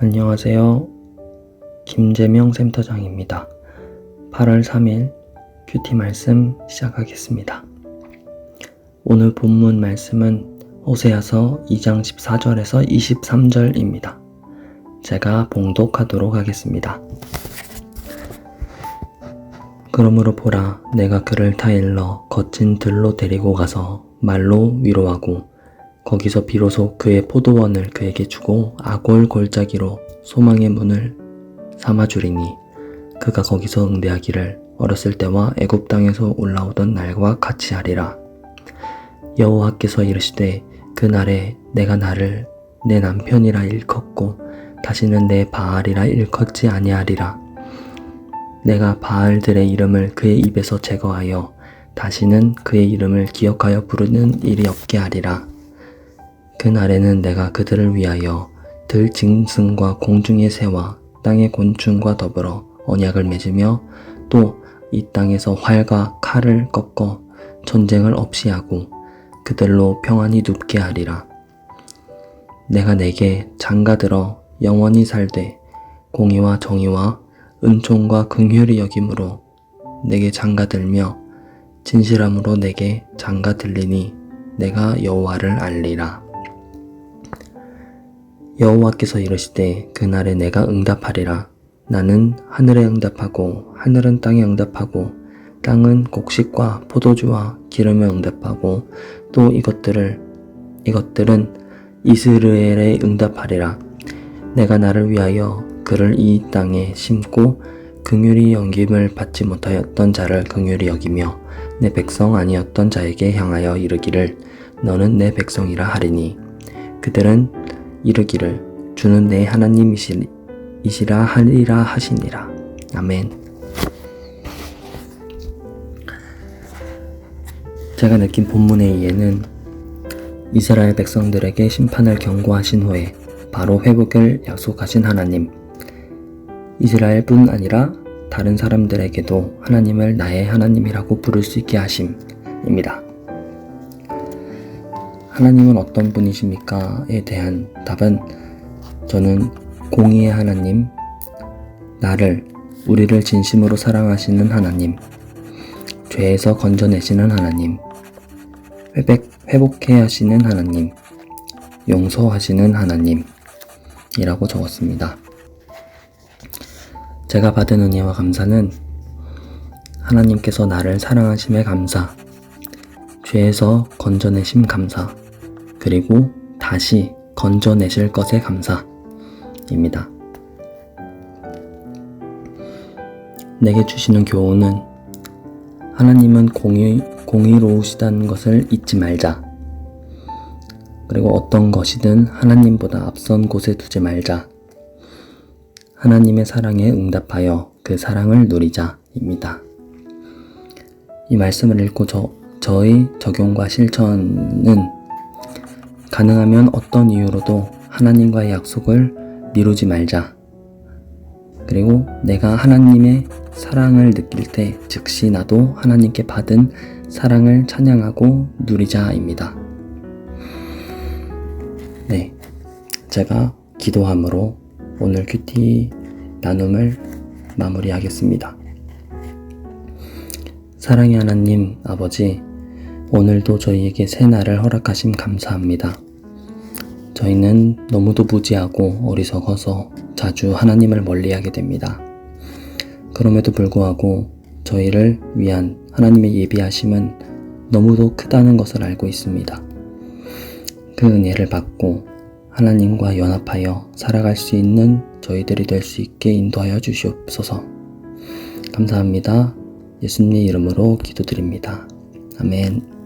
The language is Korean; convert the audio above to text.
안녕하세요. 김재명 센터장입니다. 8월 3일 큐티 말씀 시작하겠습니다. 오늘 본문 말씀은 호세아서 2장 14절에서 23절입니다. 제가 봉독하도록 하겠습니다. 그러므로 보라, 내가 그를 타일러 거친 들로 데리고 가서 말로 위로하고 거기서 비로소 그의 포도원을 그에게 주고 아골 골짜기로 소망의 문을 삼아주리니 그가 거기서 응대하기를 어렸을 때와 애굽 땅에서 올라오던 날과 같이 하리라. 여호와께서 이르시되 그 날에 내가 나를 내 남편이라 일컫고 다시는 내 바알이라 일컫지 아니하리라. 내가 바알들의 이름을 그의 입에서 제거하여 다시는 그의 이름을 기억하여 부르는 일이 없게 하리라. 그날에는 내가 그들을 위하여 들 짐승과 공중의 새와 땅의 곤충과 더불어 언약을 맺으며 또 이 땅에서 활과 칼을 꺾어 전쟁을 없이 하고 그들로 평안히 눕게 하리라. 내가 내게 장가들어 영원히 살되 공의와 정의와 은총과 긍휼이 여김으로 내게 장가들며 진실함으로 내게 장가들리니 내가 여호와를 알리라. 여호와께서 이르시되 그날에 내가 응답하리라. 나는 하늘에 응답하고 하늘은 땅에 응답하고 땅은 곡식과 포도주와 기름에 응답하고 또 이것들을 이것들은 이스라엘에 응답하리라. 내가 나를 위하여 그를 이 땅에 심고 긍휼히 여김을 받지 못하였던 자를 긍휼히 여기며 내 백성 아니었던 자에게 향하여 이르기를 너는 내 백성이라 하리니 그들은 이르기를 주는 내 하나님이시라 하리라 하시니라. 아멘. 제가 느낀 본문의 이해는 이스라엘 백성들에게 심판을 경고하신 후에 바로 회복을 약속하신 하나님. 이스라엘뿐 아니라 다른 사람들에게도 하나님을 나의 하나님이라고 부를 수 있게 하심입니다. 하나님은 어떤 분이십니까?에 대한 답은 저는 공의의 하나님, 나를, 우리를 진심으로 사랑하시는 하나님, 죄에서 건져내시는 하나님, 회백, 회복해 하시는 하나님, 용서하시는 하나님 이라고 적었습니다. 제가 받은 은혜와 감사는 하나님께서 나를 사랑하심에 감사, 죄에서 건져내심 감사, 그리고 다시 건져내실 것에 감사입니다. 내게 주시는 교훈은 하나님은 공의, 공의로우시다는 것을 잊지 말자. 그리고 어떤 것이든 하나님보다 앞선 곳에 두지 말자. 하나님의 사랑에 응답하여 그 사랑을 누리자입니다. 이 말씀을 읽고 저, 저의 적용과 실천은 가능하면 어떤 이유로도 하나님과의 약속을 미루지 말자. 그리고 내가 하나님의 사랑을 느낄 때 즉시 나도 하나님께 받은 사랑을 찬양하고 누리자입니다. 네. 제가 기도함으로 오늘 큐티 나눔을 마무리하겠습니다. 사랑의 하나님 아버지, 오늘도 저희에게 새 날을 허락하심 감사합니다. 저희는 너무도 무지하고 어리석어서 자주 하나님을 멀리하게 됩니다. 그럼에도 불구하고 저희를 위한 하나님의 예비하심은 너무도 크다는 것을 알고 있습니다. 그 은혜를 받고 하나님과 연합하여 살아갈 수 있는 저희들이 될 수 있게 인도하여 주시옵소서. 감사합니다. 예수님 이름으로 기도드립니다. 아멘.